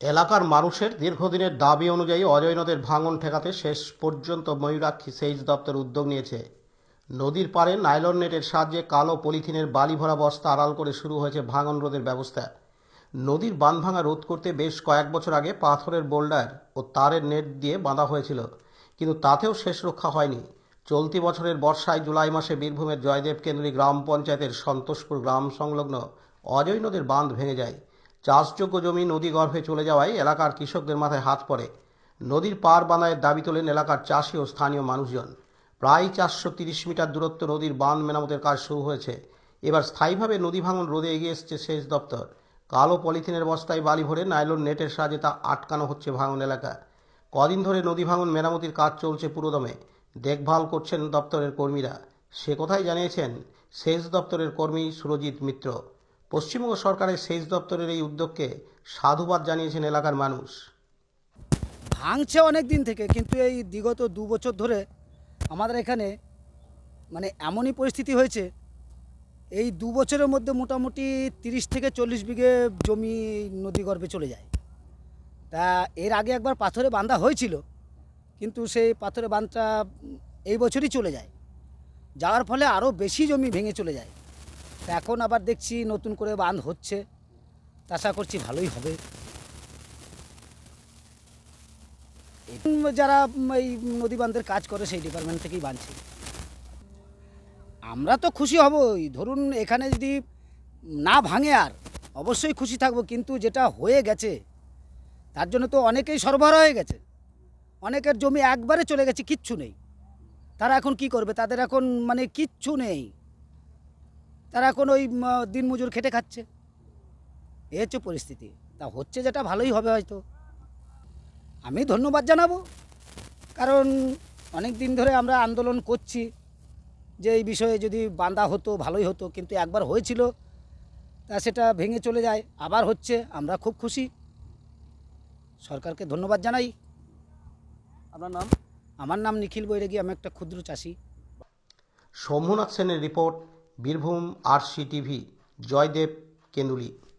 এলাকার মানুষের দীর্ঘদিনের দাবি অনুযায়ী অজয় নদের ভাঙন ঠেকাতে শেষ পর্যন্ত ময়ূরাক্ষী সেচ দপ্তর উদ্যোগ নিয়েছে। নদীর পাড়ে নাইলন নেটের সাহায্যে কালো পলিথিনের বালি ভরা বস্তা আড়াল করে শুরু হয়েছে ভাঙন রোধের ব্যবস্থা। নদীর বাঁধ ভাঙা রোধ করতে বেশ কয়েক বছর আগে পাথরের বোল্ডার ও তারের নেট দিয়ে বাঁধা হয়েছিল, কিন্তু তাতেও শেষ রক্ষা হয়নি। চলতি বছরের বর্ষায় জুলাই মাসে বীরভূমের জয়দেব কেন্দ্রী গ্রাম পঞ্চায়েতের সন্তোষপুর গ্রাম সংলগ্ন অজয় নদীর বাঁধ ভেঙে যায়। চাষযোগ্য জমি নদী গর্ভে চলে যাওয়ায় এলাকার কৃষকদের মাথায় হাত পড়ে। নদীর পার বাঁধায়ের দাবি তোলেন এলাকার চাষি ও স্থানীয় মানুষজন। প্রায় চারশো তিরিশ মিটার দূরত্ব নদীর বাঁধ মেরামতের কাজ শুরু হয়েছে। এবার স্থায়ীভাবে নদী ভাঙন রোধে এগিয়ে এসছে সেচ দপ্তর। কালো পলিথিনের বস্তায় বালি ভরে নাইলন নেটের সাহায্যে তা আটকানো হচ্ছে ভাঙন এলাকা। কদিন ধরে নদী ভাঙন মেরামতির কাজ চলছে পুরোদমে। দেখভাল করছেন দপ্তরের কর্মীরা। সে কথাই জানিয়েছেন সেচ দপ্তরের কর্মী সুরজিৎ মিত্র। পশ্চিমবঙ্গ সরকারের সেচ দপ্তরের এই উদ্যোগকে সাধুবাদ জানিয়েছেন এলাকার মানুষ। ভাঙছে অনেক দিন থেকে, কিন্তু এই বিগত দু বছর ধরে আমাদের এখানে মানে এমনই পরিস্থিতি হয়েছে, এই দু বছরের মধ্যে মোটামুটি তিরিশ থেকে চল্লিশ বিঘে জমি নদী গর্ভে চলে যায়। তা এর আগে একবার পাথরে বাঁধা হয়েছিল, কিন্তু সেই পাথরে বাঁধটা এই বছরই চলে যায়। যাওয়ার ফলে আরও বেশি জমি ভেঙে চলে যায়। এখন আবার দেখছি নতুন করে বাঁধ হচ্ছে। আশা করছি ভালোই হবে। যারা এই নদী বাঁধের কাজ করে, সেই ডিপার্টমেন্ট থেকেই বাঁধছে। আমরা তো খুশি হবই। ধরুন, এখানে যদি না ভাঙে আর, অবশ্যই খুশি থাকব। কিন্তু যেটা হয়ে গেছে, তার জন্য তো অনেকেই সরবরাহ হয়ে গেছে। অনেকের জমি একবারে চলে গেছে, কিচ্ছু নেই। তারা এখন কি করবে? তাদের এখন মানে কিচ্ছু নেই। তারা এখন ওই দিনমজুর খেটে খাচ্ছে। এ হচ্ছে পরিস্থিতি। তা হচ্ছে যেটা ভালোই হবে হয়তো। আমি ধন্যবাদ জানাব। কারণ অনেক দিন ধরে আমরা আন্দোলন করছি যে এই বিষয়ে যদি বাঁধা হতো ভালোই হতো। কিন্তু একবার হয়েছিল তা সেটা ভেঙে চলে যায়। আবার হচ্ছে আমরা খুব খুশি। সরকারকে ধন্যবাদ জানাই। আপনার নাম? আমার নাম নিখিল বৈরাগী আমি একটা ক্ষুদ্র চাষি। শম্ভুনাথ সেনের report Birbhum RC TV Joydeb Kenduli.